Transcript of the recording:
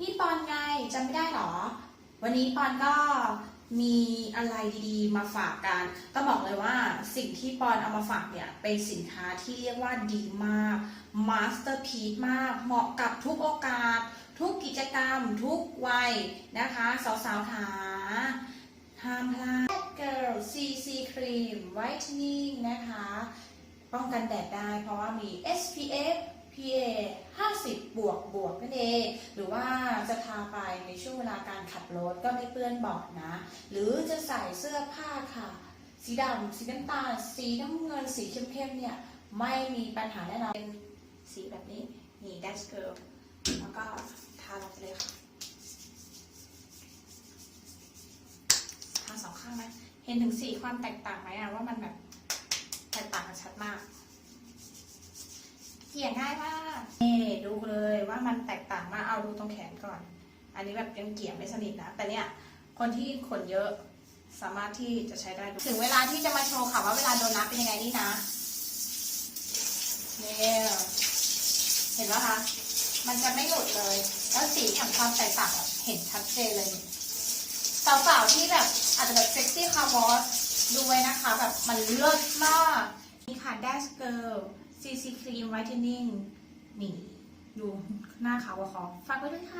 พี่ปอนไงจำไม่ได้หรอ วันนี้ปอนก็มีอะไรดีๆ มาฝากกัน ต้องบอกเลยว่าสิ่งที่ปอนเอามาฝากเนี่ย เป็นสินค้าที่เรียกว่าดีมากมาสเตอร์พี e มาก เหมาะกับทุกโอกาส ทุกกิจกรรม ทุกวัยนะคะ สาวๆขาห้ามพลาด Girl CC Cream Whitening นะคะ ป้องกันแดดได้เพราะว่ามี SPF PA 50 บวกบวกนั่นเอง หรือว่าจะทาไปในช่วงเวลาการขับรถก็ไม่เปื้อนบาะนะ หรือจะใส่เสื้อผ้าค่ะ สีดำสีน้ำตาล สีน้ำเงิน สีเข้มๆเนี่ย ไม่มีปัญหาแน่นอนเป็นสีแบบนี้ นี่ Dash Girl แล้วก็ทาลงไปเลยค่ะทาสองข้างไหมเห็นถึงสีความแตกต่างไหมอะว่ามันแบบแตกต่างกันชัดมาก เขียนง่ายมากนี่ดูเลยว่ามันแตกต่างมากเอาดูตรงแขนก่อน อันนี้แบบยังเกี่ยไม่สนิทนะ แต่เนี่ยคนที่ขนเยอะสามารถที่จะใช้ได้ถึงเวลาที่จะมาโชว์ค่ะว่าเวลาโดนนับเป็นยังไงนี่นะเนี่ยเห็นไหมคะ มันจะไม่หลุดเลย แล้วสีแห่งความแตกต่างเห็นชัดเจนเลยสาวๆที่แบบอาจจะแบบเซ็กซี่คาร์วอสดูไว้นะคะ แบบมันเลิศมาก นี่ค่ะ Dash Girl CC Cream Whitening นี่ ดูหน้าขาวกว่าขอฝากไว้ด้วยค่ะ